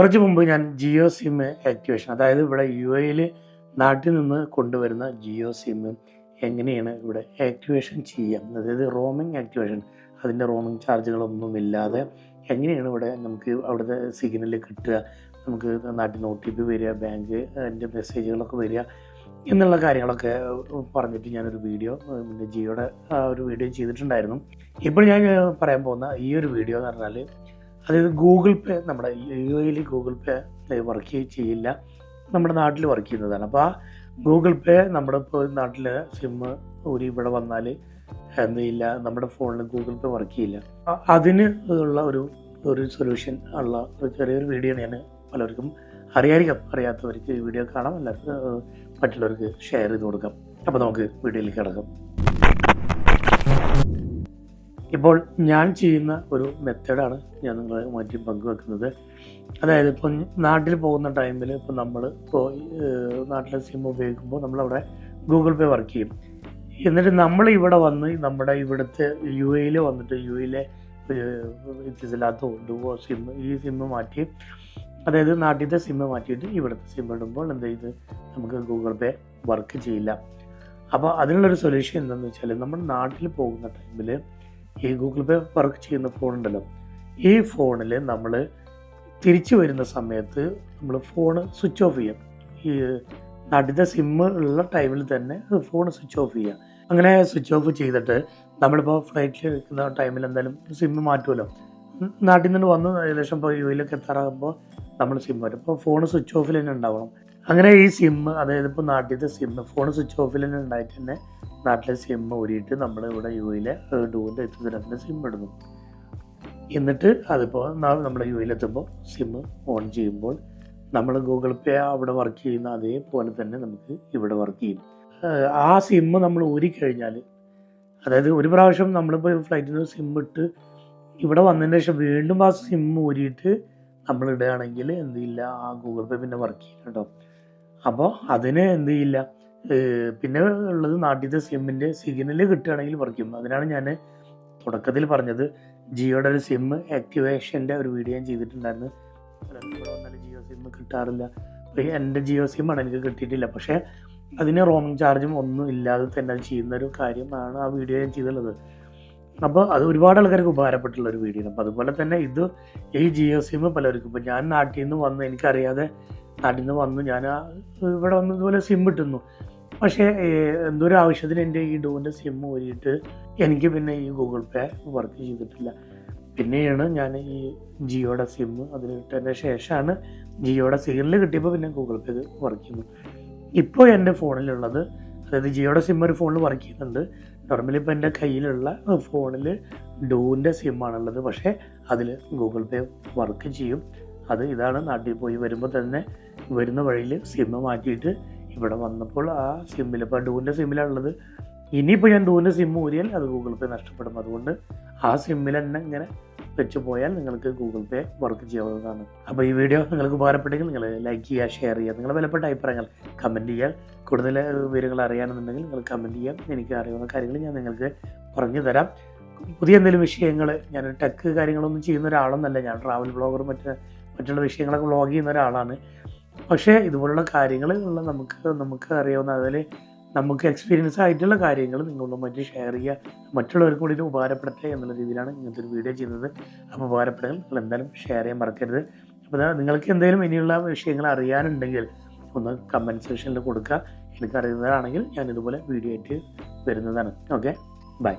കുറച്ച് മുമ്പ് ഞാൻ ജിയോ സിം ആക്ടിവേഷൻ അതായത് ഇവിടെ യു എയിൽ നാട്ടിൽ നിന്ന് കൊണ്ടുവരുന്ന ജിയോ സിം എങ്ങനെയാണ് ഇവിടെ ആക്ടിവേഷൻ ചെയ്യാം അതായത് റോമിംഗ് ആക്ടിവേഷൻ അതിന്റെ റോമിംഗ് ചാർജുകളൊന്നും ഇല്ലാതെ എങ്ങനെയാണ് ഇവിടെ നമുക്ക് അവിടുത്തെ സിഗ്നൽ കിട്ടുക നമുക്ക് നാട്ടിൽ നിന്ന് ഒ ടി പി വരിക ബാങ്ക് അതിന്റെ മെസ്സേജുകളൊക്കെ വരിക എന്നുള്ള കാര്യങ്ങളൊക്കെ പറഞ്ഞിട്ട് ഞാനൊരു വീഡിയോ ജിയോയുടെ ഒരു വീഡിയോ ചെയ്തിട്ടുണ്ടായിരുന്നു. ഇപ്പോൾ ഞാൻ പറയാൻ പോകുന്ന ഈ ഒരു വീഡിയോ എന്ന് പറഞ്ഞാൽ അതായത് ഗൂഗിൾ പേ നമ്മുടെ യു എയിൽ ഗൂഗിൾ പേ വർക്ക് ചെയ്യില്ല. നമ്മുടെ നാട്ടിൽ വർക്ക് ചെയ്യുന്നതാണ്. അപ്പോൾ ആ ഗൂഗിൾ പേ നമ്മുടെ ഇപ്പോൾ നാട്ടിൽ സിമ്മ് ഒരു ഇവിടെ വന്നാൽ എന്ത് ചെയ്യില്ല നമ്മുടെ ഫോണിൽ ഗൂഗിൾ പേ വർക്ക് ചെയ്യില്ല. അതിന് ഉള്ള ഒരു ഒരു സൊല്യൂഷൻ ഉള്ള ഒരു ചെറിയൊരു വീഡിയോ ഞാൻ പലർക്കും അറിയായിരിക്കാം. അറിയാത്തവർക്ക് വീഡിയോ കാണാം. എല്ലാവർക്കും മറ്റുള്ളവർക്ക് ഷെയർ ചെയ്ത് കൊടുക്കാം. അപ്പോൾ നമുക്ക് വീഡിയോയിലേക്ക് കിടക്കാം. ഇപ്പോൾ ഞാൻ ചെയ്യുന്ന ഒരു മെത്തേഡാണ് ഞാൻ നിങ്ങളെ മാറ്റി പങ്കുവെക്കുന്നത്. അതായത് ഇപ്പം നാട്ടിൽ പോകുന്ന ടൈമിൽ ഇപ്പം നമ്മൾ ഇപ്പോൾ നാട്ടിലെ സിം ഉപയോഗിക്കുമ്പോൾ നമ്മളവിടെ ഗൂഗിൾ പേ വർക്ക് ചെയ്യും. എന്നിട്ട് നമ്മൾ ഇവിടെ വന്ന് നമ്മുടെ ഇവിടുത്തെ യു എയിൽ വന്നിട്ട് യു എയിലെ ഡുവോ സിം ഈ സിം മാറ്റി അതായത് നാട്ടിലത്തെ സിം മാറ്റിയിട്ട് ഇവിടുത്തെ സിം ഇടുമ്പോൾ എന്ത് ചെയ്ത് നമുക്ക് ഗൂഗിൾ പേ വർക്ക് ചെയ്യില്ല. അപ്പോൾ അതിനുള്ളൊരു സൊല്യൂഷൻ എന്താണെന്ന് വെച്ചാൽ നമ്മൾ നാട്ടിൽ പോകുന്ന ടൈമിൽ ഈ ഗൂഗിൾ പേ വർക്ക് ചെയ്യുന്ന ഫോൺ ഉണ്ടല്ലോ. ഈ ഫോണിൽ നമ്മൾ തിരിച്ചു വരുന്ന സമയത്ത് നമ്മൾ ഫോൺ സ്വിച്ച് ഓഫ് ചെയ്യാം. ഈ നാട്ടിലത്തെ സിമ്മ് ഉള്ള ടൈമിൽ തന്നെ ഫോൺ സ്വിച്ച് ഓഫ് ചെയ്യുക അങ്ങനെ സ്വിച്ച് ഓഫ് ചെയ്തിട്ട് നമ്മളിപ്പോൾ ഫ്ലൈറ്റിൽ നിൽക്കുന്ന ടൈമിൽ എന്തായാലും സിമ്മ് മാറ്റുമല്ലോ. നാട്ടിൽ നിന്ന് വന്ന് ഏകദേശം ഇപ്പോൾ യു എയിലൊക്കെ എത്താറാകുമ്പോൾ നമ്മൾ സിമ്മ് വരും അപ്പോൾ ഫോൺ സ്വിച്ച് ഓഫിൽ തന്നെ ഉണ്ടാവണം. അങ്ങനെ ഈ സിം അതായത് ഇപ്പോൾ നാട്ടിലത്തെ സിം ഫോൺ സ്വിച്ച് ഓഫിൽ തന്നെ ഉണ്ടായിട്ട് തന്നെ നാട്ടിലെ സിം ഊരിയിട്ട് നമ്മൾ ഇവിടെ യു എയിലെ ഡൂവിന്റെ എത്തുന്നതിനകത്ത് സിം ഇടുന്നു. എന്നിട്ട് അതിപ്പോൾ നമ്മുടെ യു എയിലെത്തുമ്പോൾ സിം ഓൺ ചെയ്യുമ്പോൾ നമ്മൾ ഗൂഗിൾ പേ അവിടെ വർക്ക് ചെയ്യുന്ന അതേപോലെ തന്നെ നമുക്ക് ഇവിടെ വർക്ക് ചെയ്യും. ആ സിം നമ്മൾ ഊരിക്കഴിഞ്ഞാൽ അതായത് ഒരു പ്രാവശ്യം നമ്മളിപ്പോൾ ഫ്ലൈറ്റിൽ നിന്ന് സിം ഇട്ട് ഇവിടെ വന്നതിന് ശേഷം വീണ്ടും ആ സിം ഊരിയിട്ട് നമ്മൾ ഇടുകയാണെങ്കിൽ എന്തില്ല ആ ഗൂഗിൾ പേ പിന്നെ വർക്ക് ചെയ്യും കേട്ടോ അപ്പോൾ അതിന് എന്ത് ചെയ്യില്ല. പിന്നെ ഉള്ളത് നാട്ടിലത്തെ സിമ്മിന്റെ സിഗ്നൽ കിട്ടുകയാണെങ്കിൽ പറിക്കും അതിനാണ് ഞാൻ തുടക്കത്തിൽ പറഞ്ഞത് ജിയോയുടെ ഒരു സിം ആക്ടിവേഷന്റെ ഒരു വീഡിയോ ഞാൻ ചെയ്തിട്ടുണ്ടായിരുന്നു. ഇവിടെ ജിയോ സിം കിട്ടാറില്ല. എന്റെ ജിയോ സിമ്മാണ് എനിക്ക് കിട്ടിയിട്ടില്ല. പക്ഷേ അതിന് റോമിങ് ചാർജും ഒന്നും ഇല്ലാതെ തന്നെ ചെയ്യുന്ന ഒരു കാര്യമാണ് ആ വീഡിയോ ഞാൻ ചെയ്തുള്ളത്. അപ്പോൾ അത് ഒരുപാട് ആൾക്കാർക്ക് ഉപകാരപ്പെട്ടുള്ള ഒരു വീഡിയോ അപ്പോൾ അതുപോലെ തന്നെ ഇത് ഈ ജിയോ സിം പലർക്കും. ഇപ്പോൾ ഞാൻ നാട്ടിൽ നിന്ന് വന്ന് എനിക്കറിയാതെ നാട്ടിൽ നിന്ന് വന്നു. ഞാൻ ഇവിടെ വന്ന് ഇതുപോലെ സിം ഇട്ടുന്നു പക്ഷേ എന്തൊരു ആവശ്യത്തിന് എന്റെ ഈ ഡോന്റെ സിം ഊരിയിട്ട് എനിക്ക് പിന്നെ ഈ ഗൂഗിൾ പേ വർക്ക് ചെയ്തിട്ടില്ല. പിന്നെയാണ് ഞാൻ ഈ ജിയോയുടെ സിം അതിൽ ശേഷമാണ് ജിയോയുടെ സിഗ്നൽ കിട്ടിയപ്പോൾ പിന്നെ ഗൂഗിൾ പേ വർക്ക് ചെയ്യുന്നു ഇപ്പോൾ എന്റെ ഫോണിലുള്ളത് അതായത് ജിയോയുടെ സിം ഒരു ഫോണിൽ വർക്ക് ചെയ്യുന്നുണ്ട്. നോർമലി ഇപ്പോൾ എന്റെ കയ്യിലുള്ള ഫോണിൽ ഡോന്റെ സിമ്മാണുള്ളത് പക്ഷേ അതിൽ ഗൂഗിൾ പേ വർക്ക് ചെയ്യും. അത് ഇതാണ് നാട്ടിൽ പോയി വരുമ്പോൾ തന്നെ വരുന്ന വഴിയിൽ സിം മാറ്റിയിട്ട് ഇവിടെ വന്നപ്പോൾ ആ സിമ്മിൽ ഇപ്പോൾ ഡൂവിന്റെ സിമ്മിലാണുള്ളത്. ഇനിയിപ്പോൾ ഞാൻ ഡൂവിന്റെ സിം ഊരിയാൽ അത് ഗൂഗിൾ പേ നഷ്ടപ്പെടും. അതുകൊണ്ട് ആ സിമ്മിൽ തന്നെ ഇങ്ങനെ വെച്ച് പോയാൽ നിങ്ങൾക്ക് ഗൂഗിൾ പേ വർക്ക് ചെയ്യാവുന്നതാണ്. അപ്പോൾ ഈ വീഡിയോ നിങ്ങൾക്ക് ഉപകാരപ്പെട്ടെങ്കിൽ നിങ്ങൾ ലൈക്ക് ചെയ്യുക ഷെയർ ചെയ്യുക. നിങ്ങൾ വിലപ്പെട്ട അഭിപ്രായങ്ങൾ കമന്റ് ചെയ്യുക. കൂടുതൽ വിവരങ്ങൾ അറിയാനെന്നുണ്ടെങ്കിൽ നിങ്ങൾ കമന്റ് ചെയ്യാം എനിക്ക് അറിയാവുന്ന കാര്യങ്ങൾ ഞാൻ നിങ്ങൾക്ക് പറഞ്ഞു തരാം. പുതിയ എന്തെങ്കിലും വിഷയങ്ങൾ ഞാൻ ടെക് കാര്യങ്ങളൊന്നും ചെയ്യുന്ന ഒരാളൊന്നല്ല. ഞാൻ ട്രാവൽ ബ്ലോഗറും മറ്റ് മറ്റുള്ള വിഷയങ്ങളൊക്കെ വ്ളോഗ് ചെയ്യുന്ന ഒരാളാണ്. പക്ഷേ ഇതുപോലുള്ള കാര്യങ്ങൾ നമുക്ക് നമുക്ക് അറിയാവുന്ന അതിൽ നമുക്ക് എക്സ്പീരിയൻസ് ആയിട്ടുള്ള കാര്യങ്ങൾ നിങ്ങളുമായിട്ട് ഷെയർ ചെയ്യുക. മറ്റുള്ളവർക്ക് കൂടി ഉപകാരപ്പെടട്ടെ എന്നുള്ള രീതിയിലാണ് ഇങ്ങനത്തെ ഒരു വീഡിയോ ചെയ്യുന്നത്. അപ്പോൾ ഉപകാരപ്പെടുക നിങ്ങൾ എന്തായാലും ഷെയർ ചെയ്യാൻ മറക്കരുത്. അപ്പോൾ നിങ്ങൾക്ക് എന്തെങ്കിലും ഇനിയുള്ള വിഷയങ്ങൾ അറിയാനുണ്ടെങ്കിൽ ഒന്ന് കമന്റ് സെക്ഷനിൽ കൊടുക്കുക. എനിക്കറിയുന്നതാണെങ്കിൽ ഞാൻ ഇതുപോലെ വീഡിയോ ആയിട്ട് വരുന്നതാണ്. Okay bye